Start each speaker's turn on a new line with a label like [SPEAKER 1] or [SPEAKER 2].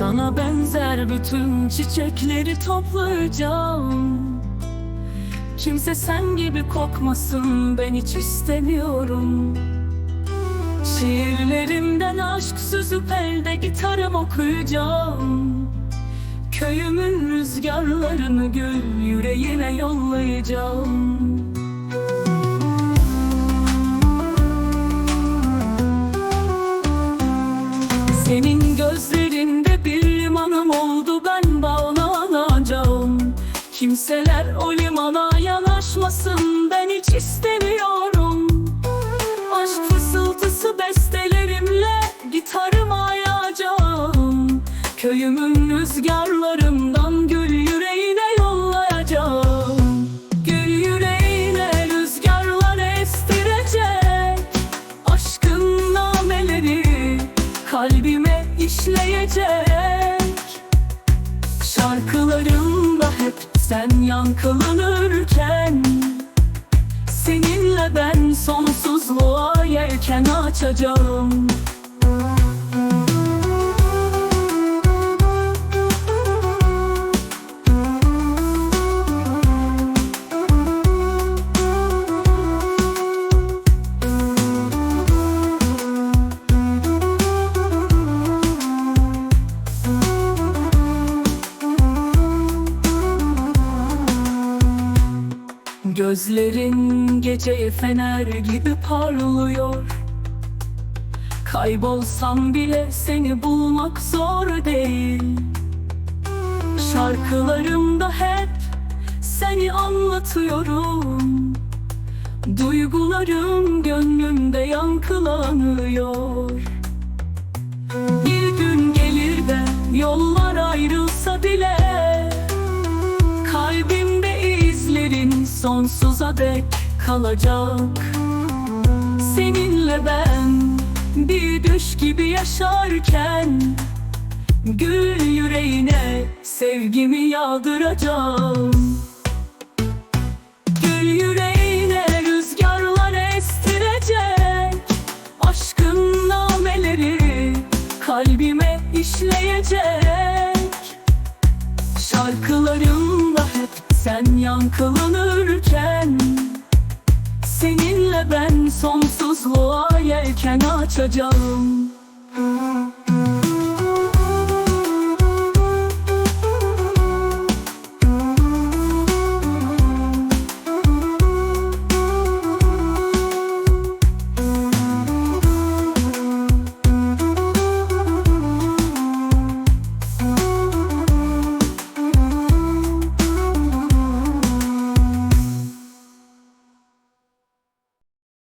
[SPEAKER 1] Sana benzer bütün çiçekleri toplayacağım. Kimse sen gibi kokmasın ben hiç istemiyorum. Şiirlerimden aşk süzüp elde gitarım okuyacağım. Köyümün rüzgarlarını gül yüreğine yollayacağım. Senin gözlerinde Kimseler o limana yanaşmasın ben hiç istemiyorum. Aşk fısıltısı bestelerimle gitarımı ayacağım. Köyümün rüzgarlarından gül yüreğine yollayacağım. Gül yüreğine rüzgarlar estirecek. Aşkın nameleri kalbime işleyecek. Şarkılarımda hep sen yankılanırken Seninle ben sonsuzluğa yelken açacağım Gözlerin geceye fener gibi parlıyor. Kaybolsam bile seni bulmak zor değil. Şarkılarımda hep seni anlatıyorum. Duygularım gönlümde yankılanıyor. Bir gün gelir de yollar ayrılsa bile sonsuza dek kalacak. Seninle ben bir düş gibi yaşarken Gül yüreğine sevgimi yağdıracağım. Gül yüreğine rüzgarlar estirecek Aşkın nameleri kalbime işleyecek. Şarkılarımda hep sen yankılanırken Seninle ben sonsuzluğa yelken açacağım